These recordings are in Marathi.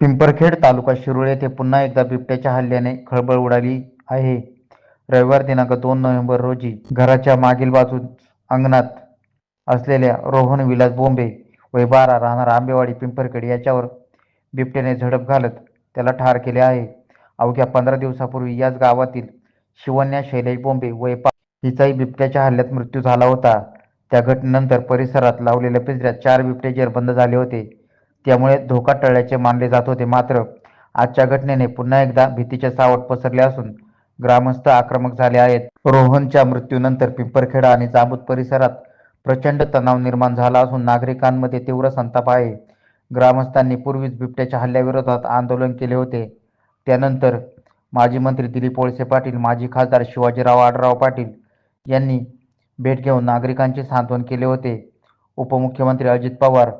पिंपरखेड तालुका शिरूळ येथे पुन्हा एकदा बिबट्याच्या हल्ल्याने खळबळ उडाली आहे. रविवार दिनांक दोन नोव्हेंबर रोजी घराच्या मागील बाजूस अंगणात असलेल्या रोहन विलास बोंबे वय बारा राहणार आंबेवाडी पिंपरखेड याच्यावर बिबट्याने झडप घालत त्याला ठार केले आहे. अवघ्या पंधरा दिवसापूर्वी याच गावातील शिवन्या शैलेश बोंबे वय पा हिचाही बिबट्याच्या हल्ल्यात मृत्यू झाला होता. त्या घटनेनंतर परिसरात लावलेल्या पिंजऱ्यात चार बिबटे जेरबंद झाले होते. त्यामुळे धोका टळल्याचे मानले जात होते. मात्र आजच्या घटनेने पुन्हा एकदा भीतीचे सावट पसरले असून ग्रामस्थ आक्रमक झाले आहेत. रोहनच्या मृत्यूनंतर पिंपरखेडा आणि जांबूत परिसरात प्रचंड तणाव निर्माण झाला असून नागरिकांमध्ये तीव्र संताप आहे. ग्रामस्थांनी पूर्वीच बिबट्याच्या हल्ल्याविरोधात आंदोलन केले होते. त्यानंतर माजी मंत्री दिलीप वळसे पाटील माजी खासदार शिवाजीराव आडराव पाटील यांनी भेट घेऊन नागरिकांचे सांत्वन केले होते. उपमुख्यमंत्री अजित पवार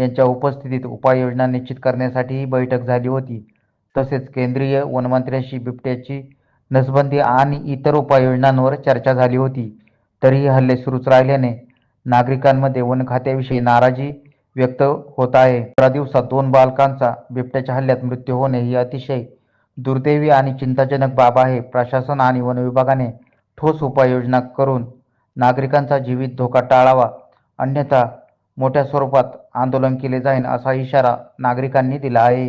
यांच्या उपस्थितीत उपाययोजना निश्चित करण्यासाठी ही बैठक झाली होती. तसेच केंद्रीय वनमंत्र्यांशी बिबट्याची नसबंदी आणि इतर उपाययोजनांवर चर्चा झाली होती. तरीही हल्ले सुरूच राहिल्याने नागरिकांमध्ये वन खात्याविषयी नाराजी व्यक्त होत आहे. अठरा दिवसात दोन बालकांचा बिबट्याच्या हल्ल्यात मृत्यू होणे ही अतिशय दुर्दैवी आणि चिंताजनक बाब आहे. प्रशासन आणि वन विभागाने ठोस उपाययोजना करून नागरिकांचा जीवित धोका टाळावा अन्यथा मोठ्या स्वरूपात आंदोलन केले जाईल असा इशारा नागरिकांनी दिला आहे.